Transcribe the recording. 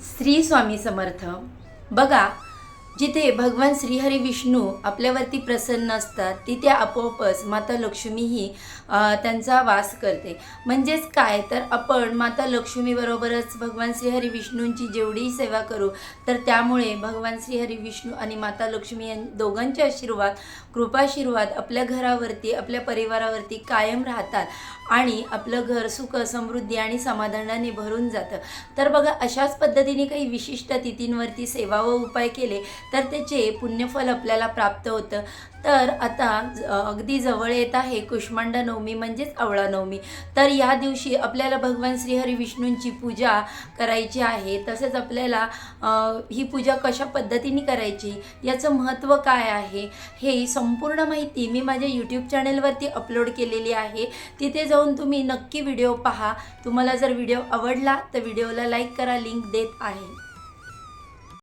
श्री स्वामी समर्थ. बघा जिथे भगवान श्रीहरी विष्णू आपल्यावरती प्रसन्न असतात तिथे आपोआपच माता लक्ष्मी ही त्यांचा वास करते. म्हणजेच काय? तर आपण माता लक्ष्मीबरोबरच भगवान श्रीहरी विष्णूंची जेवढीही सेवा करू तर त्यामुळे भगवान श्रीहरी विष्णू आणि माता लक्ष्मी यां दोघांचे आशीर्वाद कृपाशीर्वाद आपल्या घरावरती आपल्या परिवारावरती कायम राहतात आणि आपलं घर सुख समृद्धी आणि समाधानाने भरून जातं. तर बघा अशाच पद्धतीने काही विशिष्ट तिथींवरती सेवा व उपाय केले तर त्याचे पुण्यफल आपल्याला प्राप्त होतं. तर आता ज- अगदी जवळ येत आहे कुष्मांडा नवमी म्हणजेच आवळा नवमी. तर या दिवशी आपल्याला भगवान श्रीहरी विष्णूंची पूजा करायची आहे. तसेच आपल्याला ही पूजा कशा पद्धतीने करायची याचं महत्त्व काय आहे हे संपूर्ण माहिती मी माझ्या यूट्यूब चॅनेलवरती अपलोड केलेली आहे. तिथे जाऊन तुम्ही नक्की व्हिडिओ पहा. तुम्हाला जर व्हिडिओ आवडला तर व्हिडिओला लाईक करा. लिंक देत आहे.